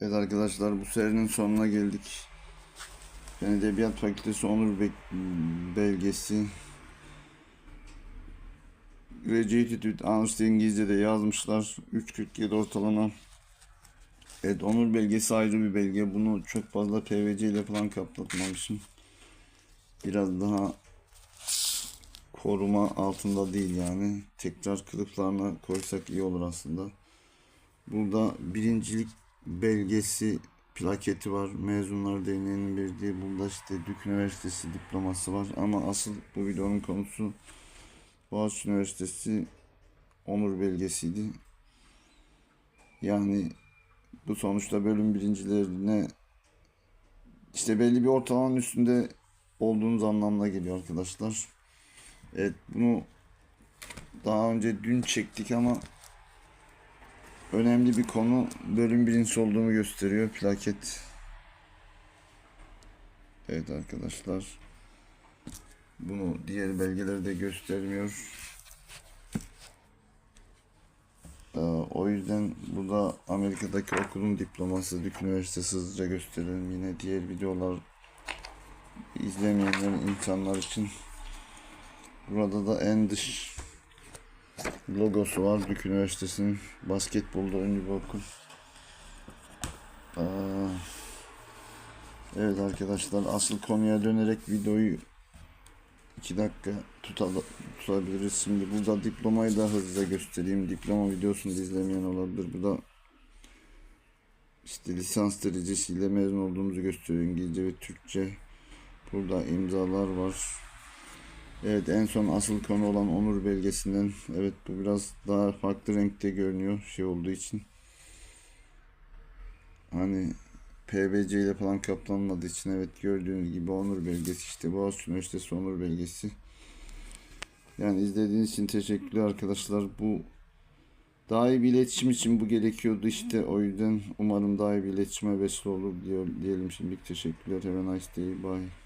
Evet arkadaşlar bu serinin sonuna geldik. Fen Edebiyat Fakültesi Onur Be- belgesi. Graduated with Honors İngilizce'de yazmışlar. 3.47 ortalama. Evet onur belgesi ayrı bir belge. Bunu çok fazla PVC ile falan kaplatmamışım. Biraz daha koruma altında değil yani. Tekrar kılıflarına koysak iyi olur aslında. Burada birincilik belgesi plaketi var. Mezunlar Derneği'nin verdiği. Burada işte Dük Üniversitesi diploması var. Ama asıl bu videonun konusu Boğaziçi Üniversitesi onur belgesiydi. Yani bu sonuçta bölüm birincilerine işte belli bir ortalamanın üstünde olduğunuz anlamına geliyor arkadaşlar. Evet bunu daha önce dün çektik ama önemli bir konu bölüm birincisi olduğumu gösteriyor plaket. Evet arkadaşlar. Bunu diğer belgeleri de göstermiyor. Ee, o yüzden burada Amerika'daki okulun diploması Duke Üniversitesi hızlıca gösterelim. Yine diğer videolar izlemeyenler insanlar için burada da en dış logosu var Duke Üniversitesi'nin basketbolda ünlü bir okul. Aa, evet arkadaşlar asıl konuya dönerek videoyu 2 dakika tutal- tutabiliriz. Şimdi burada diplomayı da hızlıca göstereyim. Diploma videosunu izlemeyen olabilir. Bu da işte lisans derecesiyle mezun olduğumuzu gösteriyor. İngilizce ve Türkçe. Burada imzalar var. Evet en son asıl konu olan onur belgesinden. Evet bu biraz daha farklı renkte görünüyor şey olduğu için. Hani PBC ile falan kaplanmadığı için evet gördüğünüz gibi onur belgesi işte Boğaziçi Üniversitesi onur belgesi. Yani izlediğiniz için teşekkürler arkadaşlar. Bu daha iyi bir iletişim için bu gerekiyordu işte o yüzden umarım daha iyi bir iletişime vesile olur diyelim şimdilik teşekkürler. Have a nice day. Bye.